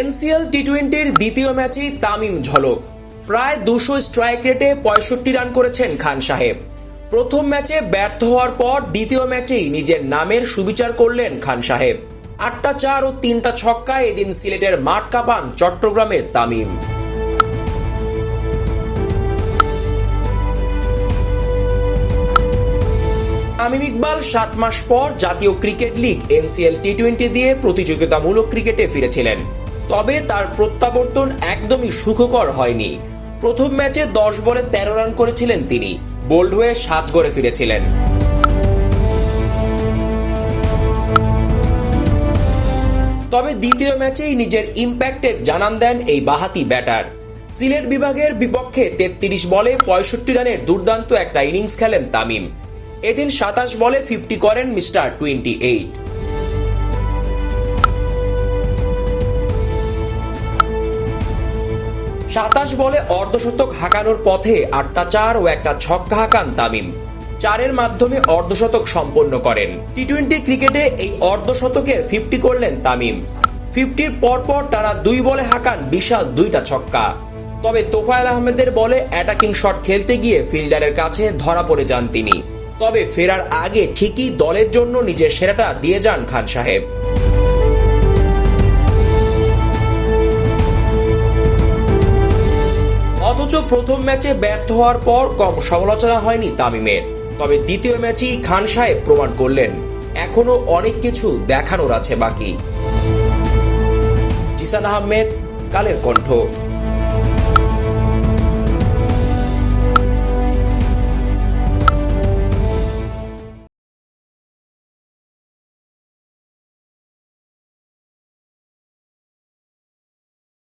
NCL টি টোয়েন্টির দ্বিতীয় ম্যাচেই তামিম ঝলক। প্রায় দুশো স্ট্রাইক রেটে পঁয়ষট্টি রান করেছেন খান সাহেব। প্রথম ম্যাচে ব্যর্থ হওয়ার পর দ্বিতীয় ম্যাচেই নিজের নামের সুবিচার করলেন খান সাহেব। আটটা চার ও তিনটা ছক্কায় এদিন সিলেটের মাঠ কাঁপান চট্টগ্রামের তামিম। তামিম ইকবাল সাত মাস পর জাতীয় cricket league NCL T twenty দিয়ে প্রতিযোগিতামূলক ক্রিকেটে ফিরেছিলেন। তবে তার প্রত্যাবর্তন একদমই সুখকর হয়নি। প্রথম ম্যাচে দশ বলে তেরো রান করেছিলেন তিনি। বোল্ড হয়ে সাত গড়ে ফিরেছিলেন। তবে দ্বিতীয় ম্যাচেই নিজের ইম্প্যাক্টের জানান দেন এই বাহাতি ব্যাটার। সিলেট বিভাগের বিপক্ষে তেত্রিশ বলে পঁয়ষট্টি রানের দুর্দান্ত একটা ইনিংস খেলেন তামিম। এদিন সাতাশ বলে ফিফটি করেন মিস্টার টোয়েন্টি এইট। সাতাশ বলে অর্ধশতক হাঁকানোর পথে আটটা চার ও একটা ছক্কা হাঁকান তামিম। চারের মাধ্যমে অর্ধশতক সম্পন্ন করেন। টি টোয়েন্টি ক্রিকেটে এই অর্ধশতকের ফিফটি করলেন তামিম। ফিফটির পরপর টানা দুই বলে হাঁকান বিশাল দুইটা ছক্কা। তবে তোফায়েল আহমেদের বলে অ্যাটাকিং শট খেলতে গিয়ে ফিল্ডারের কাছে ধরা পড়ে যান তিনি। তবে ফেরার আগে ঠিকই দলের জন্য নিজের সেরাটা দিয়ে যান খান সাহেব। প্রথম ম্যাচে ব্যর্থ হওয়ার পর কম সমালোচনা হয়নি তামিমের। তবে দ্বিতীয় ম্যাচেই খান সাহেব প্রমাণ করলেন এখনও অনেক কিছু দেখানোর আছে বাকি। জিসান আহমেদ, কালের কণ্ঠ।